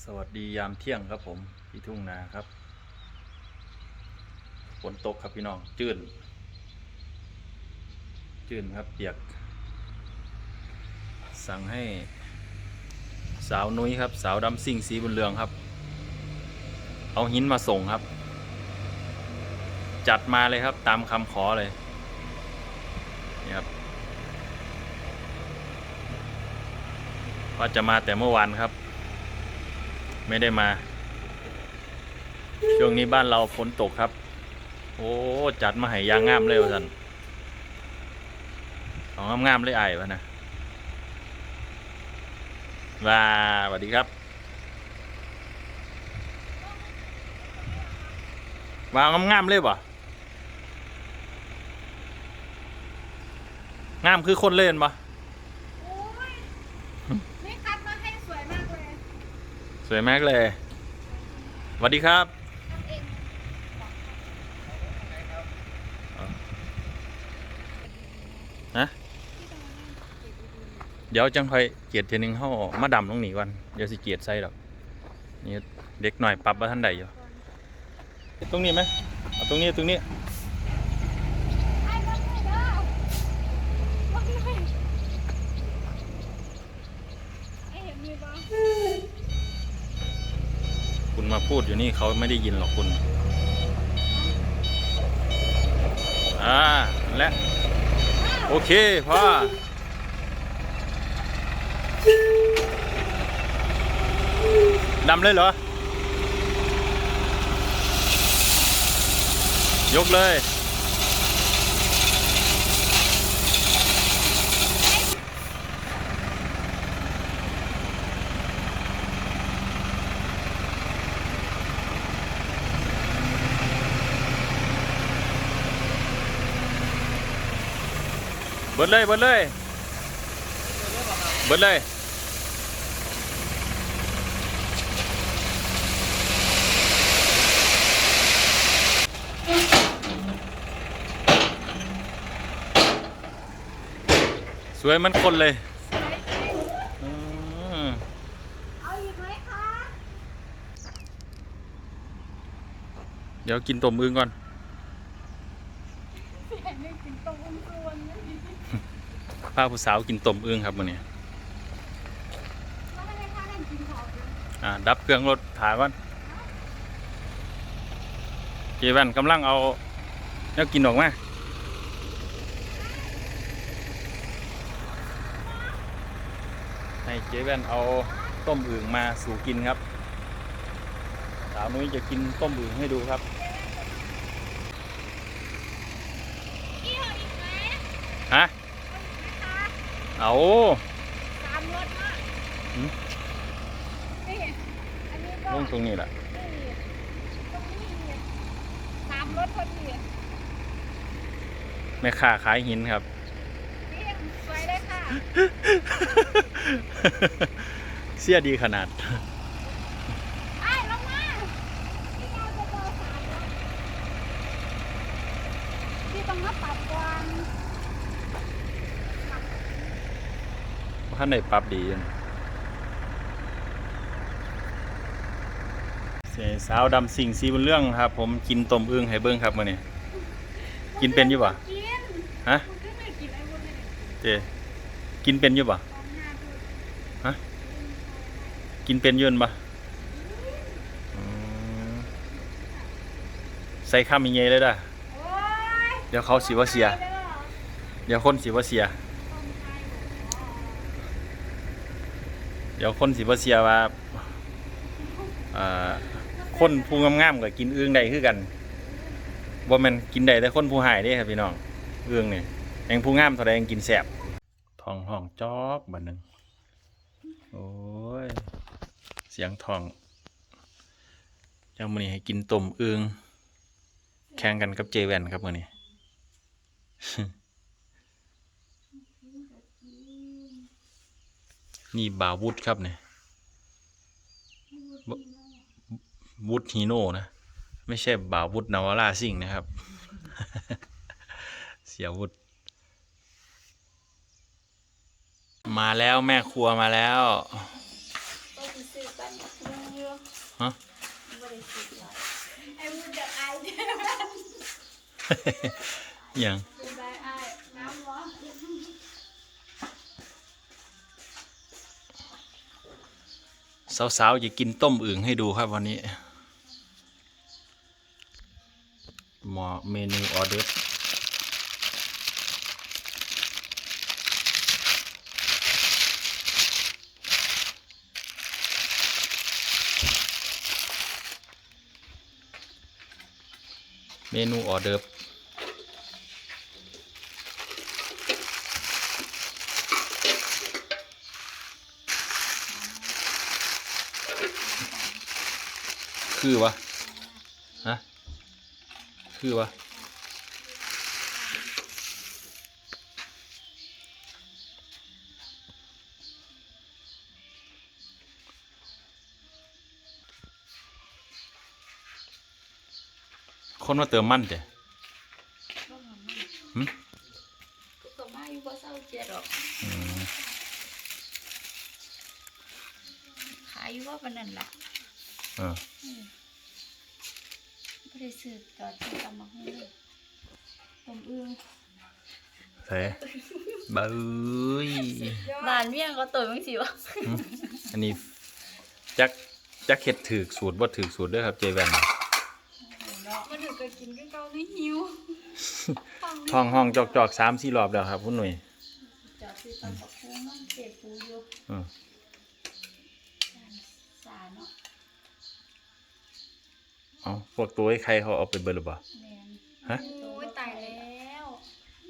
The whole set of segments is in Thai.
สวัสดียามเที่ยงครับผมที่ทุ่งนาครับฝนตกครับพี่น้องจืดจืดครับเปียก สั่งให้สาวนุ้ยครับ สาวดำซิ่งสีบุญเรืองครับ เอาหินมาส่งครับ จัดมาเลยครับตามคำขอเลยนี่ครับว่าจะมาแต่เมื่อวานครับ ไม่ได้มา ช่วงนี้บ้านเราฝนตกครับ โอ้ จัดมาให้ยางงามเลยว่าสันของงามๆเลยไอ้วะนะว่าสวัสดีครับวางงามๆเลยบ่งามคือคนเล่นปะ โอ้ยนี่คัดมาให้สวยมากเลย ส วยมากเลยสวัสดีครับเองฮะเดี๋ยวจังค่อยเกียดเทนึงเข้ามาดำตรงนี้ก่อนเดี๋ยวสิเกียดใส่ดอกนี่เด็กหน่อยปรับว่าท่านใดอยู่ ตรงนี้ไหมเอาตรงนี้ตรงนี้เอบ้านไหนไอ้เห็นมีบ้าง คุณมาพูดอยู่นี่เขาไม่ได้ยินหรอกคุณ อ่า และ โอเคพ่อดำเลยเหรอ ยกเลย บิดเลยเบิดเลยเบิดเลยสวยมันคนเลยเอาอีกไหมคะเดี๋ยวกินต้มอึ่งก่อน เสียงนี่กินตรงอุ้มส่วนนี่ พาผู้สาวกินต้มอึ่งครับมื้อนี้อดับเครื่องรถถ่ายก่อนเจแวนกำลังเอาแนวกินออกมาให้เจแวนเอาต้มอึ่งมาสู่กินครับ สาวนุ้ยจะกินต้มอึ่งให้ดูครับ เอี่ยวอีกไหม ฮะ นะคะ เอาสามรสมากหืมนี่อันนี้ก็ลงตรงนี้แหละนี่ตรงนี้อีกสามรสพอดีแม่ค้าขายหินครับ เรียงสวยเลยค่ะ เสียดีขนาด ไอ้ลงมาพี่ยาวจะเจอสามรถพี่ต้องมาปรับก่อน ท่านไหนปรับดีอยู่เสียสาวดำสิ่งสีบนเรื่องครับ ผมกินต้มอึ่งให้เบิ้งครับมื่อนี้กินเป็นอยู่ปะกินฮะคุณก็ไม่กินไอ้พวกนี้เจกินเป็นอยู่ปะของหน้าดูฮะกินเป็นอยืนปะอืมใส่ข้ามยังไงเลยด่ะโอ้ยเดี๋ยวเขาสิว่าเสียไปด้อเดี๋ยวคนสิว่าเสีย ต้องใช้อ๋อ เดี๋ยวคนสิว่เสียว่าคนผู้งามๆกับกินเอึ่งได้คือกันบ่แม่นกินได้แต่คนผู้หายเด้ครับพี่น้องเอึ่งนี่แองผู้งามเท่าใดงกินแซ่บทองห้องจอกบัดนึงโอ้ย เสียงทองเจ้ามือนี้ให้กินต้มเอึ่งแข่งกันกับเจแวนครับมือนี้ นี่บาววุฒครับเนี่ยวุฒฮีโน่นะ ไม่ใช่บ่าววุฒนาวาร่าซิ่งนะครับ เสียวุฒมาแล้วแม่ครัวมาแล้วต้องซื้อกันอยู่ฮะบริสุทธิ์เลยไอ้มึงจะอายเด้ออย่าง สาวๆจะกินต้มอึ่งให้ดูครับวันนี้หมอเมนูออเดอร์เมนูออเดอร์ คือวะฮะคือวะคนมาเติมมันจ้ะหึกูก็มาอยู่บ่เศร้าเจ็ดหรอกอืมขายอยู่ว่าปานนั้นล่ะเออบ่ ได้ซื้อจอดที่ตำบักหุ่งเลยต้มอึ่งใส่เบ้ยบ้านเมี่ยงก็ตัวจังซี่วะอันนี้จักจักเห็ดถือกสูตรบ่ถือกสูตรเด้อครับเจแวนมันถือก็กินก็เก่าไม่หิวท้องห้องจอกจอกสามสี่รอบแล้วครับคุณหนุ่ยจอดที่ตำบักหุ่งน้องเจ็บปูอยู่อืมสาเนาะ เอาพวกตัวไอ้ใครเขาเอาไปเบิดหรือเปล่าแม่นฮะ โอ้ยตายแล้ว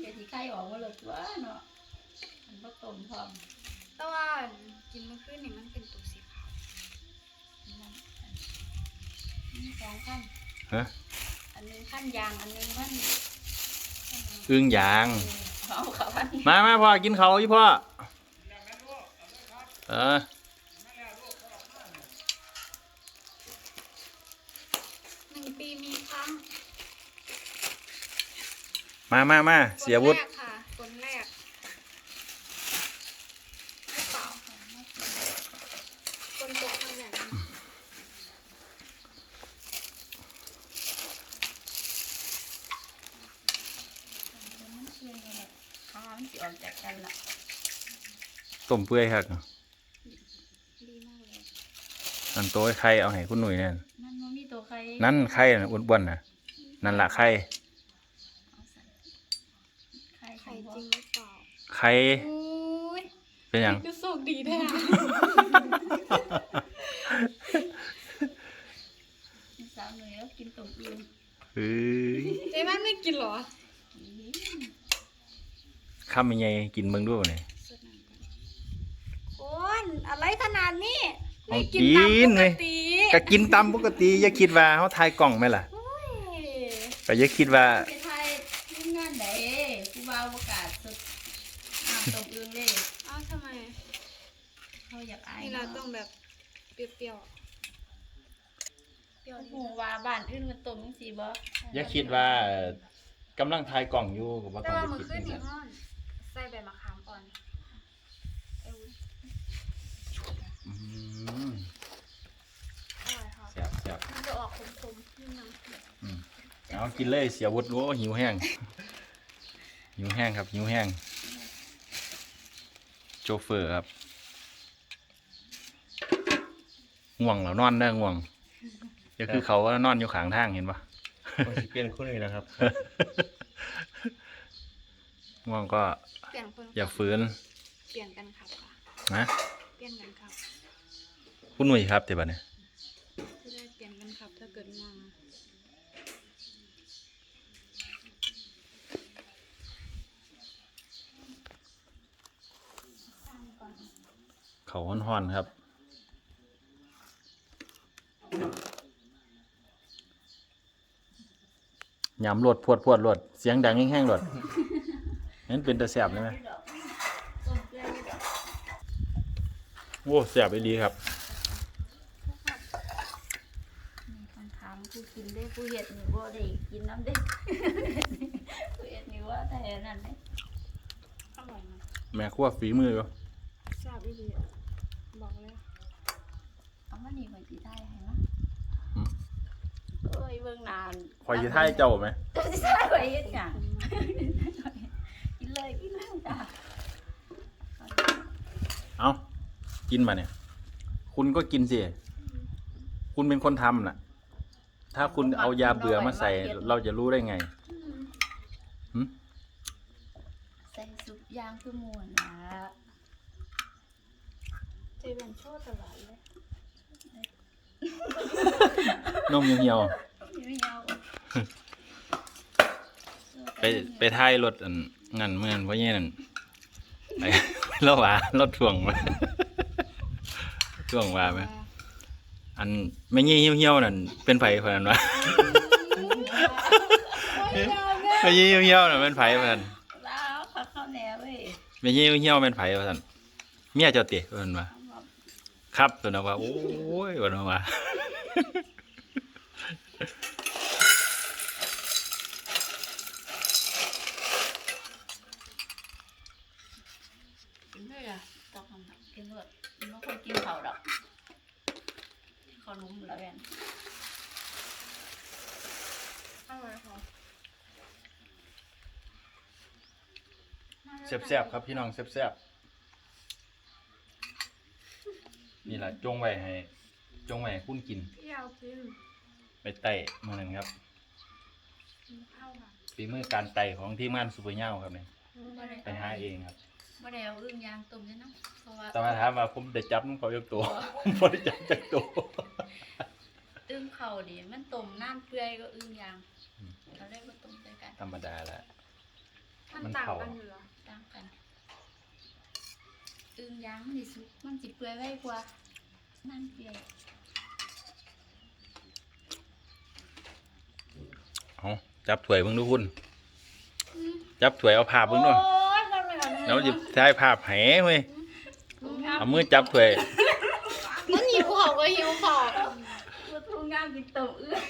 เดี๋ยวที่ไข่ออกมาเลยตัวเนาะมันก็ต้มพร้อมแต่ว่ากินเมื่อคืนนี่มันเป็นตัวสีขาวนั่นมีสองขั้นฮะ อันหนึงขั้นยางอันหนึงขั้นอึ้งยาง เอาเขาพันมามาพ่อกินเขาวอีพ่อ เออ หนึ่งปีมีครั้ง มามามาเสียวุฒิคนแรกค่ะคนแรกหรือเปล่าคนตกคนแรกนะมันเชื่อไงเนี่ยขามันสิออกจากกันละต้มเปื่อยครับดีมากเลยอันตัวไอ้ใครเอาให้คุณหนุ่ยนั่นมันมันมีตัวใครนั่นไข่น่ะอ้วนๆน่ะนั่นละไข่ เอาใส่ไข่ ไข่ ไข่ จ จ ริ ริ ง ง หรือเป ล่าไข่อุ้ยเป็นหยัง คือโชคดีด้วยอะสาวหน่อยแล้วกินต้มอึ่งเฮ้ยเจ๊มันไม่กินเหรอกินข้ามยังไงกินเบิ่งด้วยเนี่ยสดน้ำก่อนคนอะไรขนาดนี้เอาไม่กิกินตามนปเลกยติก็กินตามปกติ อย่าคิดว่าเขาทายกล่องไหมล่ะ โอ้ยก็อย่าคิดว่าไปไทยทีมงานไหนผู้บ่าวประกาศสุดน้ำต้มอึ่งเลย เอ้าทำไม เขาอยากอาย นี่เรา เนาะ ต้องแบบ เปรี้ยวๆเปรี้ยวโอ้นิดโหว่าบ้านอื่นมันต้มจังซี่บ่อย่าคิดว่ากำลังทายกล่องอยู่ก็บ่แต่ต้องว่าไปมือคิดขึ้นจังนี่ซั่นห้อนใส่ใบมะขามอ่อนเอวอืมอร่อยค่ะแซ่บแซ่บมันจะออกขมๆนิดนึงอืมเอากินเลยเสียวุฒิโอ้หิวแห้ง หิวแห้งครับหิวแห้งโจเฟอร์ครับ ง่วงแล้วนอนได้อง่วงก็คือเขาว่านอนอยู่ข้างทางเห็นปะว่าสิเปลี่ยนคนอื่นนะครับ ง่วงก็เปลี่ยนคนอย่าฟื้นเปลี่ยนกันครับค่ะนะ เปลี่ยนกันครับคุณหนุ่ยครับเดี๋ยวบัดนี้จะได้เปลี่ยนกันครับ ถ้าเกิดง่วงเขาห้อนๆครับ ยำรวดพวดพวดรวดเสียงดังแห้งๆรวดนั่นเป็นตะแสบเลยไหมต้มเกลือนี่ดอกโอ้แสบไปดีครับมีคนถามผู้กินได้ผู้เฮ็ดนี่บ่ได้กินน้ำเด้ผู้เฮ็ดนี่ว่าแต่อันนั้นเด้อร่อยนะแม่ครัวฝีมืออยู่ทราบอีหลีอะบอกเลย เอามัน นี่ข่อยสิได้ให้นะ เอ้ยเบิ่งนานคอยสิท้ายเจ้าไหมเจ้าสิได้ข่อยเฮ็ดหยังกินเลยกินเลยจ้ะเอากินมาเนี่ย คุณก็กินสิคุณเป็นคนทำน่ะ ถ้าคุณเอายาเบื่อมาใส่ เราจะรู้ได้ไงหึใส่ซุปย่างคือหมูนะเจเป็นโชว์ตลอดเลยนมเหี่ยวไม่ เอาๆไปไปท้ายรถอันงั้นเมื่อนเพราะงี้นั่นไปแล้วว่ารถถ่วงมาถ่วงว่าไหมอันไม่งี้เหี่ยวๆนั่นเป็นไผพนันวะไม่งี้เหี่ยวๆนั่นเป็นไผพนันแล้วเขาเข้าแนวเว้ยไม่งี้เหี่ยวๆเป็นไผพนันเมียเจ้าเตะพนันวะครับตัวนั้นว่าโอ้ยวันนั้นว่า กินด้วยอะต้องทำกินด้วยกินไม่ค่อยกินเผาดอกข นมแล้วแม่นอะไรคะแซ่บๆครับพี่น้องแซ่บๆนี่แหละจงไว้ให้จงไว้ให้คุณกิน พี่เอากินไปไต่เมื่อนั้นครับกินข้าวค่ะฝีมือการไต่ของทีมงานสุปเปอร์เน่าครับเนี่ยบ่ได้ไปหาเองครับ บ่ได้เอาอึ่งยางต้มด้วยเนาะเพราะว่าแต่มาถามว่าผมได้จับน้องเขายกตัวผมบ่ได้จับจากตัว อึ่งเขาดิมันต้มน้ำเปื่อยก็อึ่งยางอืม เราเลยบ่ต้มด้วยกันธรรมดาแหละ มันมันต่างเผา กันอยู่เหรอต่างกันอึ่งยางมันสิสุกมันสิเปื่อยไว้กว่าน้ำเปื่อยเอาจับถ้วยเบิ่งดูคุณจับถ้วยเอาภาพเบิ่งดูโอ้ยทำไมอะ แล้วจะได้ภาพแหเว้ยเอามือจับถ้วยมันหิวเขาก็หิวเขาบ่ทุ่งงามสิต้มอึ่ง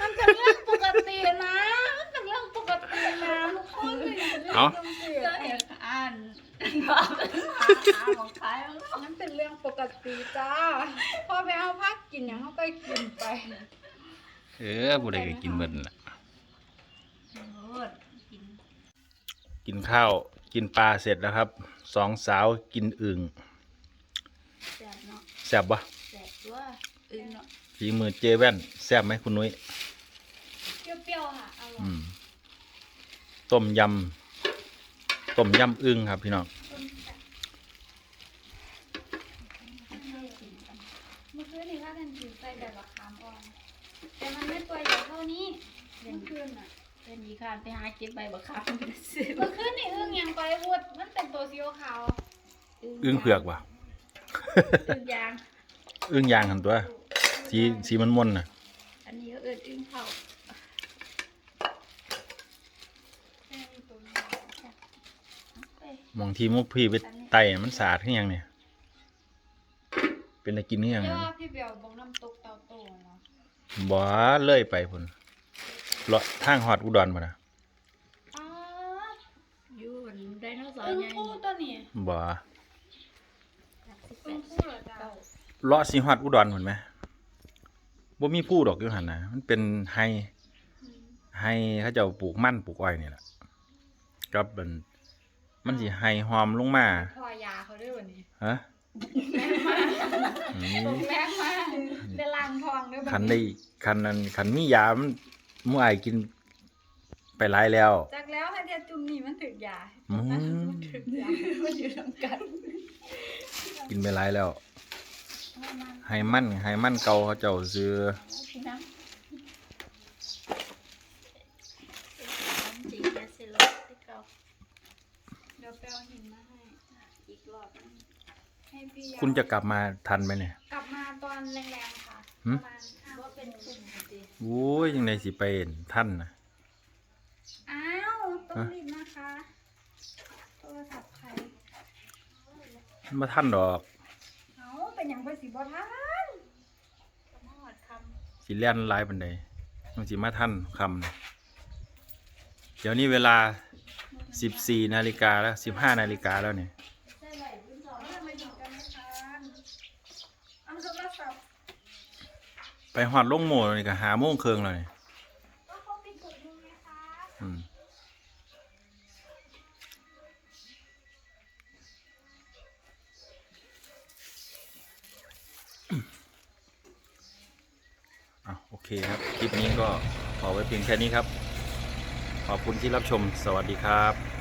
มันเป็นเรื่องปกตินะ มันเป็นเรื่องปกตินะทุกคนเลยเอาก็เห็นอ่านหาของขายของเขามันเป็นเรื่องปกติจ้าพอไปเอาพักกินอย่างเขาก็กินไป เออผู้ใดก็กินเบิดนั่นล่ะ โอ้ยกิน กินข้าวกินปลาเสร็จแล้วครับสองสาวกินอึ่งแซ่บเนาะแซ่บปะแซ่บตัวอึ่งเนาะฝีมือเจแว่นแซ่บไหมคุณนุ้ยเปรี้ยวๆค่ะอร่อยอืมต้มยำต้มยำอึ่งครับพี่น้องเมื่อคืนนี่ถ้ากันถือใส่แบบราคามอ่อน แต่มันไม่ตัวใหญ่เท่านี้เมื่อคืนอะ เป็นดีค่ะไปหาเก็บใบบักขามซื้อเมื่อคืนนี่อึ้งยังไปวุดมันเป็นตัวสีขาวอึ่งเผือกว่ะอึ่งยางอึ่งยางหันตัว สีสีมันมนๆน่ะ อันนี้ก็เอิ้นอึ่งเผาแค่มีตัวนี้เอ้ยมองทีมุกพี่ไปไต่มันสาดขึ้นยังเนี่ย เป็นอะไรกินนี่ยังเรียไงกว่าพี่เบียวบอกน้ำตกเตาโตเนาะบ่เลื่อยไปพุ่น เลาะทางฮอดอุดรพุ่นน่ะอ๋ออยู่บนไดโนเสาอึ้ร์งใหญ่คู่ตัวนี้บ่อึ้งคู่เหรอจ้าเลาะสิฮอดอุดรพุ่นไหมบ่มีผู้ดอกอยู่หั่นน่ะมันเป็นไฮไฮเขาเจ้าปลูกมันปลูกอ้อยนี่แหละกับมันมันสิไฮหอมลงมาพอยาเขาด้วยวันนี้ฮะอืตมกแรงมากได้ล้างทองด้วยคันได้คันนั้นคันมียามัน หมู่อ้ายกินไปหลายแล้ว จากแล้วให้เดียจุ่มนี่มันถึกยาอืม มันถึกยามันอยู่ทำกันกินไปหลายแล้วให้มันให้มันเก่าเขาเจ้าซื้อพี่น้ำจริงแค่สิลบที่เก่าเดี๋ยวไปเอาหินมาให้อีกรอบนึงให้พี่ยาคุณจะกลับมาทันไหมเนี่ย กลับมาตอนแรงๆค่ะหึประมาณ ห้าว่าเป็นกลุ่มจริงโอ้ยยังไงสิไปเห็นท่านนะอ้าวต้องรีบนะคะโทรศัพท์ใครมาท่านดอกเอาเป็นอย่างเพื่อสีบอท่านๆมอดคสิเลียนหลายปันใดมันสิมาท่านคำน่ะเดี๋ยวนี้เวลาสิบสี่นาฬิกาแล้วสิบห้านาฬิกาแล้วเนี่ย ใช่ไหมพื้นสองทำไมถึงกันไม่ทัน ไปหอดลงโมนี่ก็หาโมงครึ่งเลยก็เขาปิดถุงมือไงคะอืมอะโอเคครับ คลิปนี้ก็ขอไว้เพียงแค่นี้ครับ ขอบคุณที่รับชม สวัสดีครับ